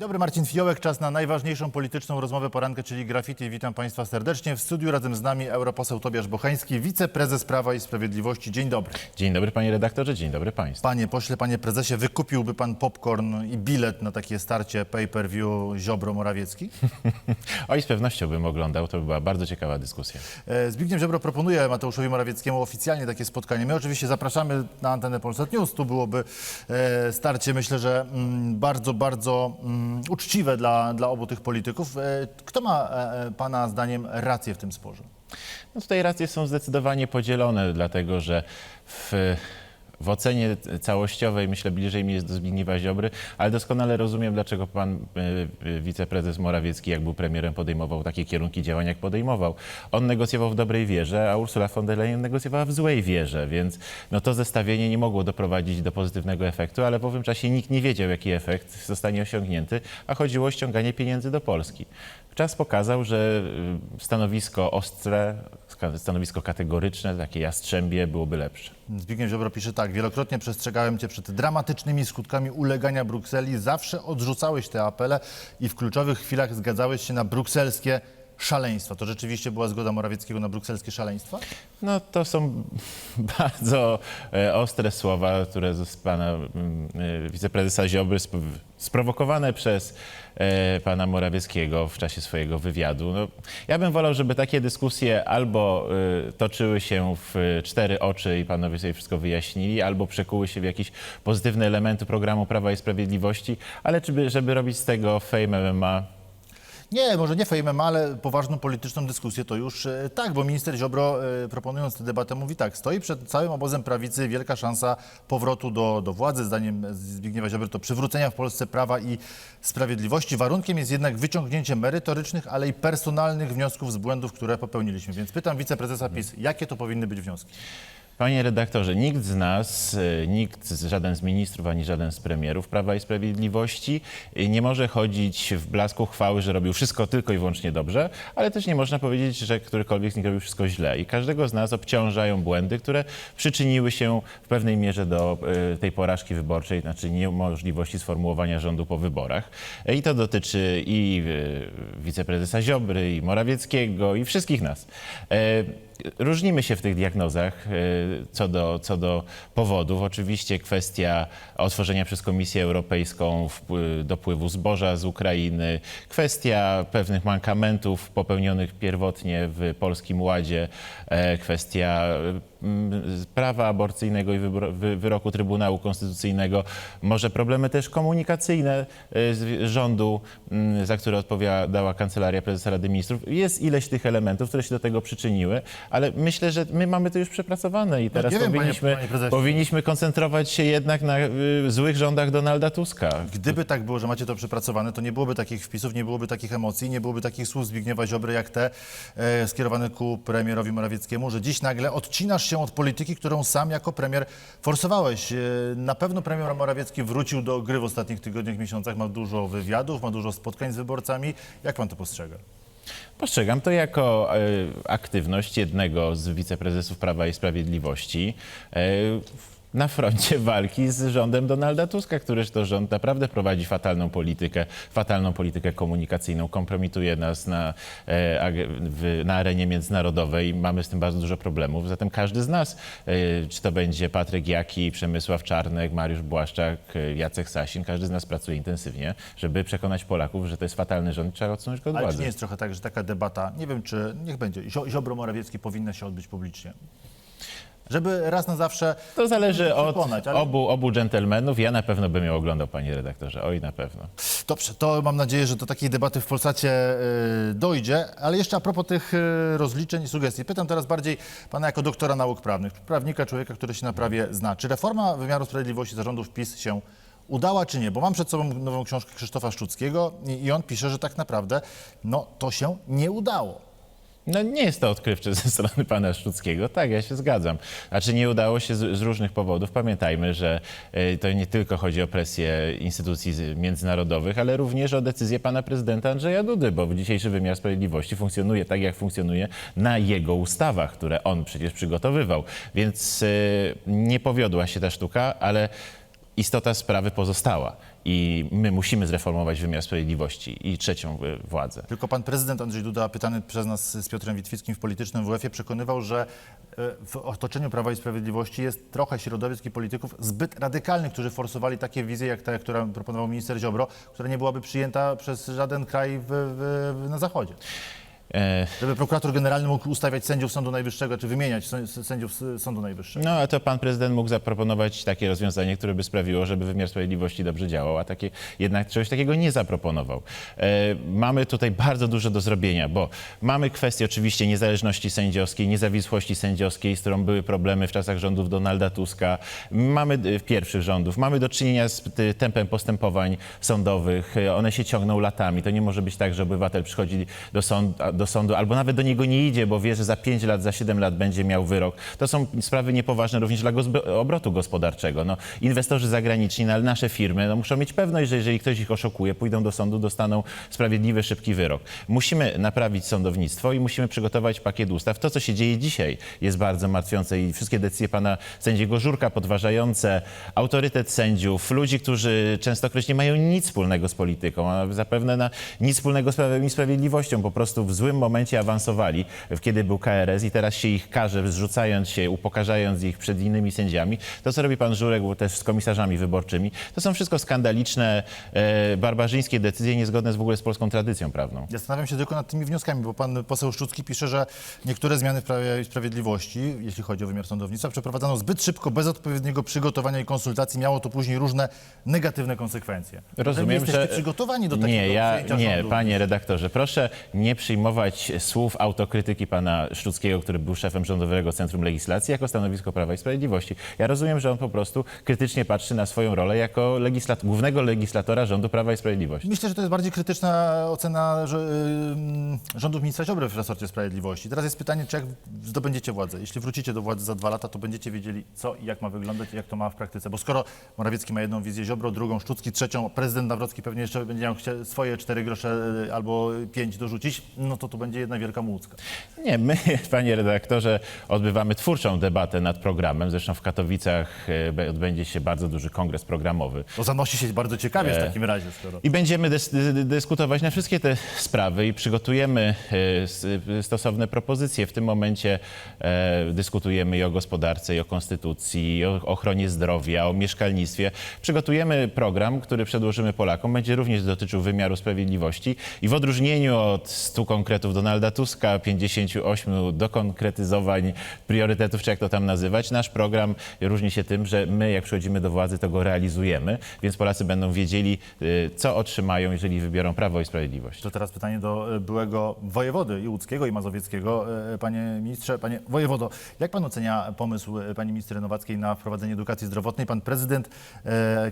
Dobry, Marcin Fiołek, czas na najważniejszą polityczną rozmowę poranka, czyli graffiti. Witam Państwa serdecznie. W studiu razem z nami europoseł Tobiasz Bochański, wiceprezes Prawa i Sprawiedliwości. Dzień dobry. Dzień dobry panie redaktorze, dzień dobry państwu. Panie pośle, panie prezesie, wykupiłby pan popcorn i bilet na takie starcie pay-per-view Ziobro-Morawiecki? Oj, z pewnością bym oglądał, to by była bardzo ciekawa dyskusja. E, Zbigniew Ziobro proponuje Mateuszowi Morawieckiemu oficjalnie takie spotkanie. My oczywiście zapraszamy na antenę Polsat News. Tu byłoby e, starcie, myślę, że mm, bardzo, bardzo mm, uczciwe dla, dla obu tych polityków. E, Kto ma e, e, pana zdaniem rację w tym sporze? No tutaj racje są zdecydowanie podzielone, dlatego że w, w ocenie całościowej myślę bliżej mi jest do Zbigniewa Ziobry, ale doskonale rozumiem, dlaczego pan y, y, wiceprezes Morawiecki, jak był premierem, podejmował takie kierunki działań, jak podejmował. On negocjował w dobrej wierze, a Ursula von der Leyen negocjowała w złej wierze, więc no to zestawienie nie mogło doprowadzić do pozytywnego efektu, ale w owym czasie nikt nie wiedział, jaki efekt zostanie osiągnięty, a chodziło o ściąganie pieniędzy do Polski. Czas pokazał, że y, stanowisko ostre, stanowisko kategoryczne, takie jastrzębie byłoby lepsze. Zbigniew Ziobro pisze tak. Wielokrotnie przestrzegałem cię przed dramatycznymi skutkami ulegania Brukseli. Zawsze odrzucałeś te apele i w kluczowych chwilach zgadzałeś się na brukselskie szaleństwa. To rzeczywiście była zgoda Morawieckiego na brukselskie szaleństwa? No to są bardzo e, ostre słowa, które z pana mm, e, wiceprezesa Ziobry sprowokowane przez e, pana Morawieckiego w czasie swojego wywiadu. No, ja bym wolał, żeby takie dyskusje albo e, toczyły się w e, cztery oczy i panowie sobie wszystko wyjaśnili, albo przekuły się w jakieś pozytywne elementy programu Prawa i Sprawiedliwości, ale żeby, żeby robić z tego fame MMA, Nie, może nie MMA, ale poważną polityczną dyskusję to już e, tak, bo minister Ziobro e, proponując tę debatę mówi tak, stoi przed całym obozem prawicy wielka szansa powrotu do, do władzy. Zdaniem Zbigniewa Ziobry to przywrócenia w Polsce prawa i sprawiedliwości. Warunkiem jest jednak wyciągnięcie merytorycznych, ale i personalnych wniosków z błędów, które popełniliśmy. Więc pytam wiceprezesa PiS, jakie to powinny być wnioski? Panie redaktorze, nikt z nas, y, nikt, żaden z ministrów ani żaden z premierów Prawa i Sprawiedliwości y, nie może chodzić w blasku chwały, że robił wszystko tylko i wyłącznie dobrze, ale też nie można powiedzieć, że którykolwiek z nich robił wszystko źle. I każdego z nas obciążają błędy, które przyczyniły się w pewnej mierze do y, tej porażki wyborczej, znaczy niemożliwości sformułowania rządu po wyborach. I to dotyczy i wiceprezesa Ziobry, i Morawieckiego, i wszystkich nas. Różnimy się w tych diagnozach co do, co do powodów. Oczywiście kwestia otworzenia przez Komisję Europejską dopływu zboża z Ukrainy, kwestia pewnych mankamentów popełnionych pierwotnie w Polskim Ładzie, e, kwestia prawa aborcyjnego i wyroku Trybunału Konstytucyjnego, może problemy też komunikacyjne z- rządu, mm, za które odpowiadała Kancelaria Prezesa Rady Ministrów. Jest ileś tych elementów, które się do tego przyczyniły, ale myślę, że my mamy to już przepracowane i teraz nie wiem, panie- powinniśmy, panie powinniśmy koncentrować się jednak na y, złych rządach Donalda Tuska. Gdyby tak było, że macie to przepracowane, to nie byłoby takich wpisów, nie byłoby takich emocji, nie byłoby takich słów Zbigniewa Ziobry, jak te e, skierowane ku premierowi Morawieckiemu, że dziś nagle odcinasz się od polityki, którą sam jako premier forsowałeś. E, na pewno premier Morawiecki wrócił do gry w ostatnich tygodniach, miesiącach, ma dużo wywiadów, ma dużo spotkań z wyborcami. Jak pan to postrzega? Postrzegam to jako e, aktywność jednego z wiceprezesów Prawa i Sprawiedliwości e, na froncie walki z rządem Donalda Tuska, któryż to rząd naprawdę prowadzi fatalną politykę, fatalną politykę komunikacyjną, kompromituje nas na, e, na arenie międzynarodowej. Mamy z tym bardzo dużo problemów. Zatem każdy z nas, e, czy to będzie Patryk Jaki, Przemysław Czarnek, Mariusz Błaszczak, e, Jacek Sasin, każdy z nas pracuje intensywnie, żeby przekonać Polaków, że to jest fatalny rząd i trzeba odsunąć go od Ale władzy. nie jest trochę tak, że taka debata, nie wiem czy, niech będzie, Zio- Ziobro-Morawiecki powinna się odbyć publicznie? Żeby raz na zawsze... To zależy od przekonać, ale- obu, obu dżentelmenów. Ja na pewno bym ją oglądał, panie redaktorze. Oj, na pewno. Dobrze, to mam nadzieję, że do takiej debaty w Polsacie y, dojdzie. Ale jeszcze a propos tych y, rozliczeń i sugestii. Pytam teraz bardziej pana jako doktora nauk prawnych, prawnika, człowieka, który się na prawie zna. Czy reforma wymiaru sprawiedliwości zarządów PiS się udała, czy nie? Bo mam przed sobą nową książkę Krzysztofa Szczuckiego i, i on pisze, że tak naprawdę no, to się nie udało. No nie jest to odkrywcze ze strony pana Szczuckiego. Tak, ja się zgadzam. Znaczy nie udało się z, z różnych powodów. Pamiętajmy, że e, to nie tylko chodzi o presję instytucji międzynarodowych, ale również o decyzję pana prezydenta Andrzeja Dudy, bo dzisiejszy wymiar sprawiedliwości funkcjonuje tak, jak funkcjonuje na jego ustawach, które on przecież przygotowywał. Więc e, nie powiodła się ta sztuka, ale istota sprawy pozostała i my musimy zreformować wymiar sprawiedliwości i trzecią y, władzę. Tylko pan prezydent Andrzej Duda, pytany przez nas z Piotrem Witwickim w politycznym WF-ie, przekonywał, że e, w otoczeniu Prawa i Sprawiedliwości jest trochę środowisk i polityków zbyt radykalnych, którzy forsowali takie wizje, jak ta, która proponował minister Ziobro, która nie byłaby przyjęta przez żaden kraj w, w, na Zachodzie. E, Żeby prokurator generalny mógł ustawiać sędziów Sądu Najwyższego, czy wymieniać sę- sędziów Sądu Najwyższego. No, a to pan prezydent mógł zaproponować takie rozwiązanie, które by sprawiło, żeby wymiar sprawiedliwości dobrze działał, a takie, jednak czegoś takiego nie zaproponował. E, mamy tutaj bardzo dużo do zrobienia, bo mamy kwestię oczywiście niezależności sędziowskiej, niezawisłości sędziowskiej, z którą były problemy w czasach rządów Donalda Tuska. Mamy e, w pierwszych rządów, mamy do czynienia z e, tempem postępowań sądowych. E, One się ciągną latami. To nie może być tak, że obywatel przychodzi do, sąd, do sądu albo nawet do niego nie idzie, bo wie, że za 5 lat, za 7 lat będzie miał wyrok. To są sprawy niepoważne również dla obrotu gospodarczego. No, inwestorzy zagraniczni, no, ale nasze firmy no, muszą mieć pewność, że jeżeli ktoś ich oszukuje, pójdą do sądu, dostaną sprawiedliwy, szybki wyrok. Musimy naprawić sądownictwo i musimy przygotować pakiet ustaw. To, co się dzieje dzisiaj, jest bardzo martwiące i wszystkie decyzje pana sędziego Żurka podważające autorytet sędziów, ludzi, którzy częstokroć nie mają nic wspólnego z polityką, a zapewne na nic wspólnego z prawem i sprawiedliwością, po prostu w złym momencie awansowali, kiedy był KRS i teraz się ich karze, zrzucając się, upokarzając ich przed innymi sędziami. To, co robi pan Żurek, bo też z komisarzami wyborczymi, to są wszystko skandaliczne, e, barbarzyńskie decyzje, niezgodne z w ogóle z polską tradycją prawną. Zastanawiam się tylko nad tymi wnioskami, bo pan poseł Szczucki pisze, że niektóre zmiany w Prawie i Sprawiedliwości, jeśli chodzi o wymiar sądownictwa, przeprowadzano zbyt szybko, bez odpowiedniego przygotowania i konsultacji. Miało to później różne negatywne konsekwencje. Rozumiem, jesteście że... przygotowani do takiego Nie, ja, nie, panie redaktorze, proszę nie przyjmować słów autokrytyki pana Sztuckiego, który był szefem Rządowego Centrum Legislacji, jako stanowisko Prawa i Sprawiedliwości. Ja rozumiem, że on po prostu krytycznie patrzy na swoją rolę jako legislat- głównego legislatora rządu Prawa i Sprawiedliwości. Myślę, że to jest bardziej krytyczna ocena rządów ministra Ziobry w resorcie sprawiedliwości. Teraz jest pytanie, czy jak zdobędziecie władzę? Jeśli wrócicie do władzy za dwa lata, to będziecie wiedzieli, co i jak ma wyglądać i jak to ma w praktyce. Bo skoro Morawiecki ma jedną wizję Ziobro, drugą Szczucki, trzecią, prezydent Nawrocki pewnie jeszcze będzie miał swoje cztery grosze y, albo pięć dorzucić, no to tu będzie jedna wielka mułcka. Nie, my, panie redaktorze, odbywamy twórczą debatę nad programem. Zresztą w Katowicach e, odbędzie się bardzo duży kongres programowy. To zanosi się bardzo ciekawie w takim razie, skoro... I będziemy dys dy- dyskutować na wszystkie te sprawy i przygotujemy e, stosowne propozycje. W tym momencie e, dyskutujemy i o gospodarce, i o konstytucji, i o ochronie zdrowia, o mieszkalnictwie. Przygotujemy program, który przedłożymy Polakom. Będzie również dotyczył wymiaru sprawiedliwości i w odróżnieniu od 100 konkretów Donalda Tuska, 58 dokonkretyzowań priorytetów, czy jak to tam nazywać, nasz program różni się tym, że my jak przychodzimy do władzy, to go realizujemy, więc Polacy będą wiedzieli, y, co otrzymają, jeżeli wybiorą Prawo i Sprawiedliwość. To teraz pytanie do e, byłego wojewody i łódzkiego, i mazowieckiego. E, Panie ministrze, panie wojewodo, jak pan ocenia pomysł pani ministry Nowackiej na wprowadzenie edukacji zdrowotnej? Pan prezydent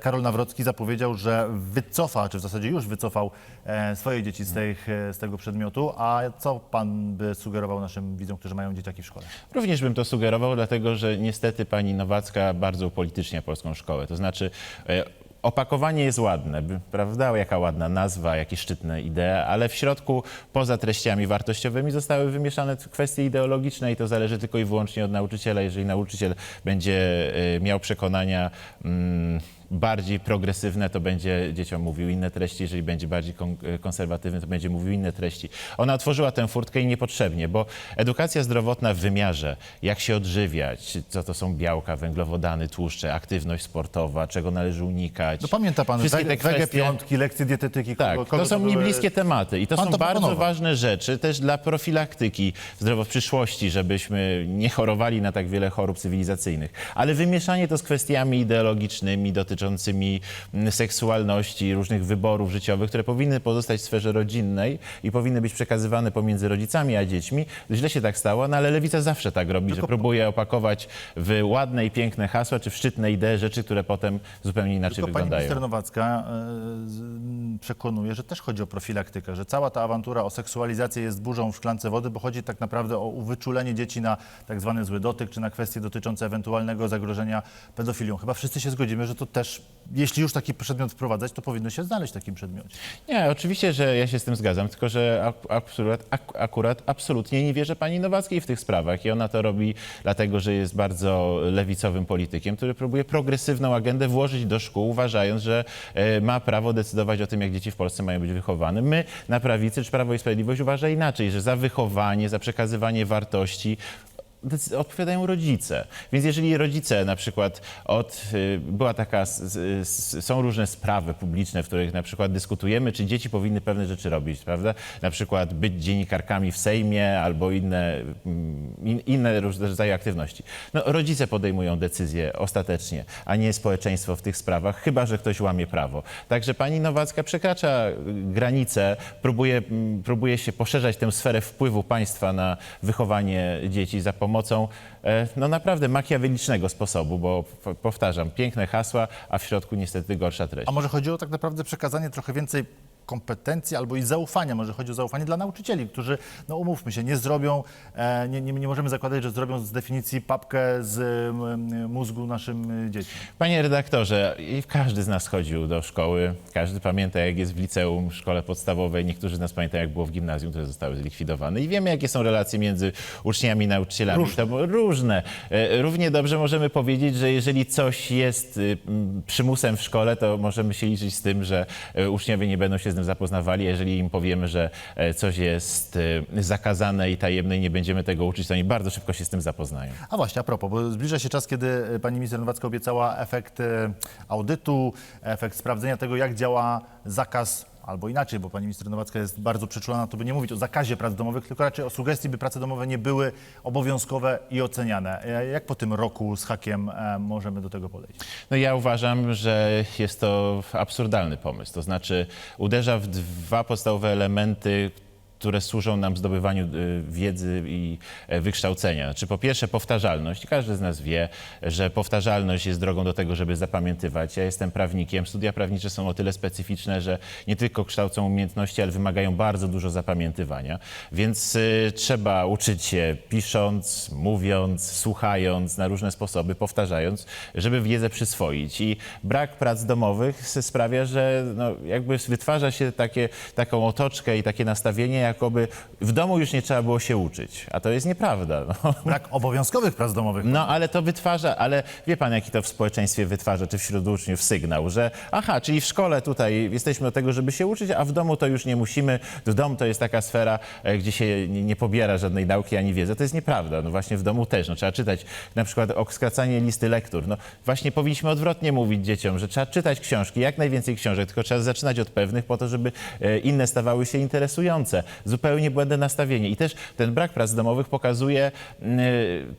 Karol Nawrocki zapowiedział, że wycofa, czy w zasadzie już wycofał swoje dzieci z, tych, z tego przedmiotu. A co pan by sugerował naszym widzom, którzy mają dzieciaki w szkole? Również bym to sugerował, dlatego że niestety pani Nowacka bardzo upolitycznia polską szkołę. To znaczy e, opakowanie jest ładne, prawda? Jaka ładna nazwa, jakie szczytne idee, ale w środku poza treściami wartościowymi zostały wymieszane kwestie ideologiczne i to zależy tylko i wyłącznie od nauczyciela. Jeżeli nauczyciel będzie e, miał przekonania mm, bardziej progresywne, to będzie dzieciom mówił inne treści, jeżeli będzie bardziej kon- konserwatywny, to będzie mówił inne treści. Ona otworzyła tę furtkę i niepotrzebnie, bo edukacja zdrowotna w wymiarze, jak się odżywiać, co to są białka, węglowodany, tłuszcze, aktywność sportowa, czego należy unikać. No pamięta pan, Wszystkie te kwestie- piątki, lekcje dietetyki. tak, kogo- kogo to są mi były- bliskie tematy i to Pan są to bardzo proponował. ważne rzeczy też dla profilaktyki zdrowo w przyszłości, żebyśmy nie chorowali na tak wiele chorób cywilizacyjnych. Ale wymieszanie to z kwestiami ideologicznymi dotyczącymi mm, seksualności, różnych wyborów życiowych, które powinny pozostać w sferze rodzinnej i powinny być przekazywane pomiędzy rodzicami a dziećmi. Źle się tak stało, no ale lewica zawsze tak robi, że próbuje opakować w ładne i piękne hasła czy w szczytne idee rzeczy, które potem zupełnie inaczej Tylko pani wyglądają. minister Nowacka e, przekonuje, że też chodzi o profilaktykę, że cała ta awantura o seksualizację jest burzą w szklance wody, bo chodzi tak naprawdę o wyczulenie dzieci na tak zwany zły dotyk, czy na kwestie dotyczące ewentualnego zagrożenia pedofilią. Chyba wszyscy się zgodzimy, że to też też, jeśli już taki przedmiot wprowadzać, to powinno się znaleźć w takim przedmiocie. Nie, oczywiście, że ja się z tym zgadzam, tylko że ak- akurat, ak- akurat absolutnie nie wierzę pani Nowackiej w tych sprawach i ona to robi dlatego, że jest bardzo lewicowym politykiem, który próbuje progresywną agendę włożyć do szkół, uważając, że e, ma prawo decydować o tym, jak dzieci w Polsce mają być wychowane. My na prawicy czy Prawo i Sprawiedliwość uważa inaczej, że za wychowanie, za przekazywanie wartości odpowiadają rodzice. Więc jeżeli rodzice na przykład od, y, była taka, są różne sprawy publiczne, w których na przykład dyskutujemy, czy dzieci powinny pewne rzeczy robić, prawda? Na przykład być dziennikarkami w Sejmie albo inne, mm, in, inne rodzaje aktywności. No, rodzice podejmują decyzje ostatecznie, a nie społeczeństwo w tych sprawach, chyba, że ktoś łamie prawo. Także pani Nowacka przekracza y, granice, próbuje, mm, próbuje się poszerzać tę sferę wpływu państwa na wychowanie dzieci za pomocą e, no naprawdę makiawelicznego sposobu, bo powtarzam, piękne hasła, a w środku niestety gorsza treść. A może chodzi o tak naprawdę przekazanie trochę więcej kompetencji albo i zaufania. Może chodzi o zaufanie dla nauczycieli, którzy, no umówmy się, nie zrobią, e, nie, nie, nie możemy zakładać, że zrobią z definicji papkę z mózgu naszym y, dzieciom. Panie redaktorze, każdy z nas chodził do szkoły, każdy pamięta jak jest w liceum, w szkole podstawowej, niektórzy z nas pamiętają jak było w gimnazjum, które zostały zlikwidowane i wiemy jakie są relacje między uczniami i nauczycielami. Różne. To różne. E, Równie dobrze możemy powiedzieć, że jeżeli coś jest y, przymusem w szkole, to możemy się liczyć z tym, że e, uczniowie nie będą się tym zapoznawali. Jeżeli im powiemy, że e, coś jest e, zakazane i tajemne i nie będziemy tego uczyć, to oni bardzo szybko się z tym zapoznają. A właśnie, a propos, bo zbliża się czas, kiedy pani minister Nowacka obiecała efekt e, audytu, efekt sprawdzenia tego, jak działa zakaz, albo inaczej, bo pani minister Nowacka jest bardzo przyczulona, to by nie mówić o zakazie prac domowych, tylko raczej o sugestii, by prace domowe nie były obowiązkowe i oceniane. E, Jak po tym roku z hakiem e, możemy do tego podejść? No ja uważam, że jest to absurdalny pomysł. To znaczy uderza w dwa podstawowe elementy, które służą nam zdobywaniu y, wiedzy i e, wykształcenia. Znaczy po pierwsze powtarzalność. Każdy z nas wie, że powtarzalność jest drogą do tego, żeby zapamiętywać. Ja jestem prawnikiem. Studia prawnicze są o tyle specyficzne, że nie tylko kształcą umiejętności, ale wymagają bardzo dużo zapamiętywania. Więc y, trzeba uczyć się pisząc, mówiąc, słuchając na różne sposoby, powtarzając, żeby wiedzę przyswoić. I brak prac domowych sprawia, że no, jakby wytwarza się takie, taką otoczkę i takie nastawienie, jakoby w domu już nie trzeba było się uczyć. A to jest nieprawda. No. Brak obowiązkowych prac domowych. No, ale to wytwarza, ale wie pan, jaki to w społeczeństwie wytwarza, czy wśród uczniów sygnał, że aha, czyli w szkole tutaj jesteśmy od tego, żeby się uczyć, a w domu to już nie musimy. W dom to jest taka sfera, e, gdzie się nie, nie pobiera żadnej nauki ani wiedzy. To jest nieprawda. No właśnie w domu też. No, trzeba czytać na przykład o skracanie listy lektur. No właśnie powinniśmy odwrotnie mówić dzieciom, że trzeba czytać książki, jak najwięcej książek, tylko trzeba zaczynać od pewnych po to, żeby e, inne stawały się interesujące. Zupełnie błędne nastawienie. I też ten brak prac domowych pokazuje mm,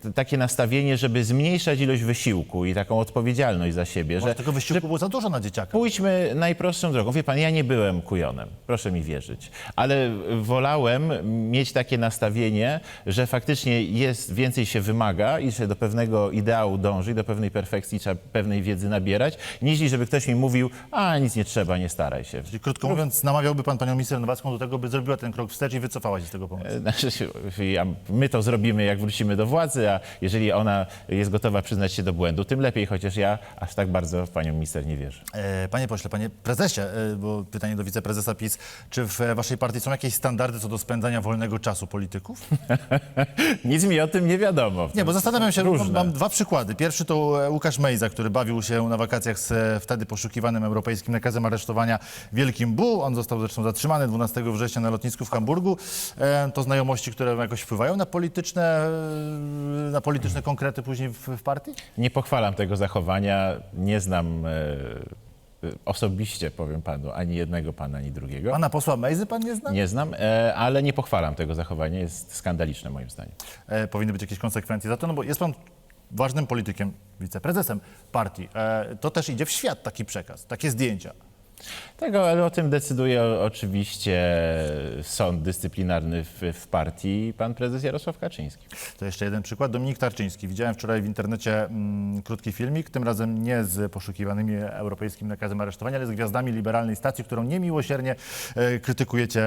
e, takie nastawienie, żeby zmniejszać ilość wysiłku i taką odpowiedzialność za siebie, Może że tego wysiłku było za dużo na dzieciaka. Pójdźmy najprostszą drogą. Wie pan, ja nie byłem kujonem, proszę mi wierzyć, ale wolałem mieć takie nastawienie, że faktycznie jest, więcej się wymaga i że do pewnego ideału dąży, do pewnej perfekcji trzeba pewnej wiedzy nabierać, niż żeby ktoś mi mówił, a nic nie trzeba, nie staraj się. Czyli krótko mówiąc, namawiałby pan panią minister Nowacką do tego, by zrobiła ten krok wstecz i wycofała się z tego pomysłu. Znaczy, się- ja- my to zrobimy, jak wrócimy do władzy, a jeżeli ona jest gotowa przyznać się do błędu, tym lepiej, chociaż ja aż tak bardzo w panią minister nie wierzę. E, Panie pośle, panie prezesie, e, bo pytanie do wiceprezesa PiS, czy w e, waszej partii są jakieś standardy co do spędzania wolnego czasu polityków? Nic mi o tym nie wiadomo. Nie, bo zastanawiam się, Różne. mam, mam dwa przykłady. Pierwszy to e, Łukasz Mejza, który bawił się na wakacjach z e, wtedy poszukiwanym europejskim nakazem aresztowania Wielkim Bu. On został zresztą zatrzymany 12 września na lotnisku w Hamburgu. E, To znajomości, które jakoś wpływają na polityczne, e, na polityczne konkrety później w, w partii? Nie pochwalam tego zachowania, nie znam e, osobiście, powiem panu, ani jednego pana, ani drugiego. Pana posła Mejzy pan nie zna? Nie znam, e, ale nie pochwalam tego zachowania, jest skandaliczne moim zdaniem. e, powinny być jakieś konsekwencje za to, no bo jest pan ważnym politykiem, wiceprezesem partii. E, to też idzie w świat taki przekaz, takie zdjęcia. Tego, ale o tym decyduje o- oczywiście sąd dyscyplinarny w, w partii pan prezes Jarosław Kaczyński. To jeszcze jeden przykład. Dominik Tarczyński. Widziałem wczoraj w internecie mm, krótki filmik, tym razem nie z poszukiwanymi europejskim nakazem aresztowania, ale z gwiazdami liberalnej stacji, którą niemiłosiernie e, krytykujecie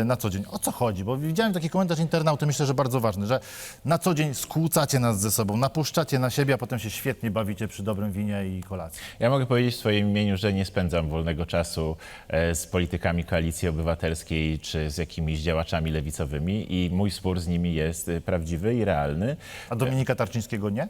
e, na co dzień. O co chodzi? Bo widziałem taki komentarz internauty, myślę, że bardzo ważny, że na co dzień skłócacie nas ze sobą, napuszczacie na siebie, a potem się świetnie bawicie przy dobrym winie i kolacji. Ja mogę powiedzieć w swoim imieniu, że nie spędzam wolnego czasu e, z politykami Koalicji Obywatelskiej czy z jakimiś działaczami lewicowymi i mój spór z nimi jest e, prawdziwy i realny. A Dominika Tarczyńskiego nie?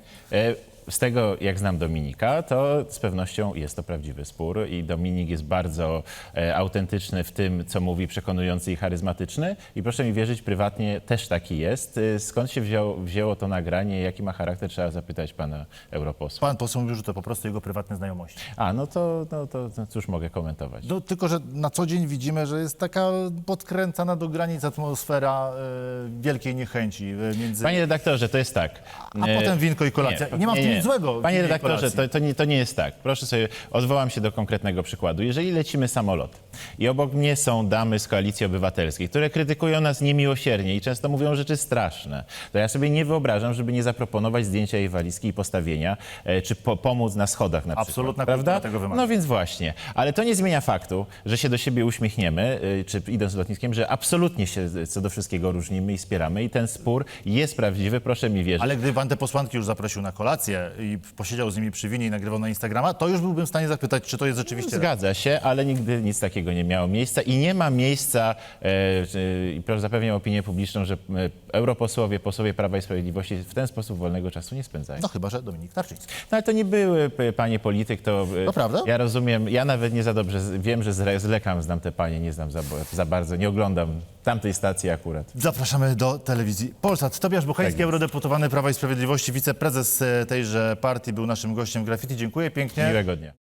Z tego, jak znam Dominika, to z pewnością jest to prawdziwy spór i Dominik jest bardzo e, autentyczny w tym, co mówi, przekonujący i charyzmatyczny. I proszę mi wierzyć, prywatnie też taki jest. E, Skąd się wziął, wzięło to nagranie, jaki ma charakter, trzeba zapytać pana europosła. Pan poseł mówił, że to po prostu jego prywatne znajomości. A, no to, no to no cóż mogę komentować. No, tylko, że na co dzień widzimy, że jest taka podkręcana do granic atmosfera e, wielkiej niechęci e, między... Panie redaktorze, to jest tak. A E, potem winko i kolacja. Nie, ma w tym nic złego. Panie redaktorze, to, to, nie, to nie jest tak. Proszę sobie, odwołam się do konkretnego przykładu. Jeżeli lecimy samolotem i obok mnie są damy z Koalicji Obywatelskiej, które krytykują nas niemiłosiernie i często mówią rzeczy straszne, to ja sobie nie wyobrażam, żeby nie zaproponować zdjęcia jej walizki i postawienia, e, czy po, pomóc na schodach na przykład. Absolutna prawda? tego wymaga. No więc właśnie. Ale to nie zmienia faktu, że się do siebie uśmiechniemy, y, czy idąc lotniskiem, że absolutnie się co do wszystkiego różnimy i wspieramy i ten spór jest prawdziwy, proszę mi wierzyć. Ale gdyby pan te posłanki już zaprosił na kolację i posiedział z nimi przy winie i nagrywał na Instagrama, to już byłbym w stanie zapytać, czy to jest rzeczywiście... Zgadza się, ale nigdy nic takiego nie miało miejsca i nie ma miejsca, e, e, i proszę zapewniam opinię publiczną, że e, europosłowie, posłowie Prawa i Sprawiedliwości w ten sposób wolnego czasu nie spędzają. No chyba, że Dominik Tarczyński. No ale to nie były, panie polityk, to... e, To prawda? Ja rozumiem, ja nawet nie za dobrze, wiem, że z, z lekam znam te panie, nie znam za, za bardzo, nie oglądam tamtej stacji akurat. Zapraszamy do telewizji Polsat. Tobiasz Buchański, Tak jest. eurodeputowany Prawa i Sprawiedliwości, wiceprezes e, tejże partii, był naszym gościem w Graffiti. Dziękuję pięknie. Miłego dnia.